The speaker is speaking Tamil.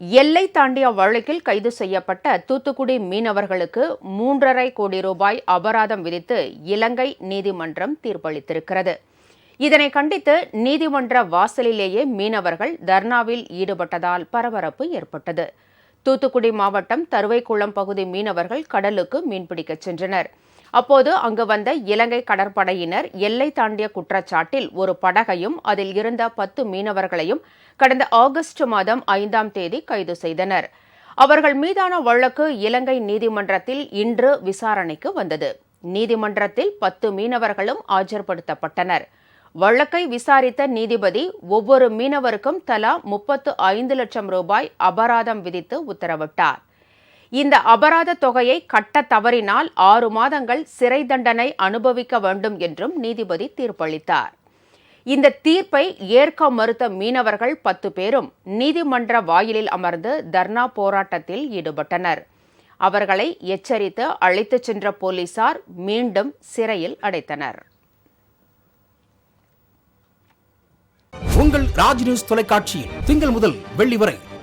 எல்லை தாண்டிய வழக்கில் கைது செய்யப்பட்ட தூத்துக்குடி மீனவர்களுக்கு மூன்றரை கோடி ரூபாய் அபராதம் விதித்து இலங்கை நீதிமன்றம் தீர்ப்பளித்திருக்கிறது. இதனை கண்டித்து நீதிமன்ற வாசலிலேயே மீனவர்கள் தர்ணாவில் ஈடுபட்டதால் பரபரப்பு ஏற்பட்டது. தூத்துக்குடி மாவட்டம் தருவைக்குளம் பகுதி மீனவர்கள் கடலுக்கு மீன்பிடிக்கச் சென்றனர். அப்போது அங்கு வந்த இலங்கை கடற்படையினர் எல்லை தாண்டிய குற்றச்சாட்டில் ஒரு படகையும் அதில் இருந்த பத்து மீனவர்களையும் கடந்த ஆகஸ்ட் மாதம் ஐந்தாம் தேதி கைது செய்தனர். அவர்கள் மீதான வழக்கு இலங்கை நீதிமன்றத்தில் இன்று விசாரணைக்கு வந்தது. நீதிமன்றத்தில் பத்து மீனவர்களும் ஆஜர்படுத்தப்பட்டனர். வழக்கை விசாரித்த நீதிபதி ஒவ்வொரு மீனவருக்கும் தலா முப்பத்து ஐந்து லட்சம் ரூபாய் அபராதம் விதித்து உத்தரவிட்டார். இந்த அபராத தொகையை கட்ட தவறினால் ஆறு மாதங்கள் சிறை தண்டனை அனுபவிக்க வேண்டும் என்றும் நீதிபதி தீர்ப்பளித்தார். இந்த தீர்ப்பை ஏற்க மறுத்த மீனவர்கள் பத்து பேரும் நீதிமன்ற வாயிலில் அமர்ந்து தர்ணா போராட்டத்தில் ஈடுபட்டனர். அவர்களை எச்சரித்து அழைத்துச் சென்ற போலீசார் மீண்டும் சிறையில் அடைத்தனர். உங்கள் ராஜ் நியூஸ் தொலைக்காட்சியில் திங்கள் முதல் வெள்ளி வரை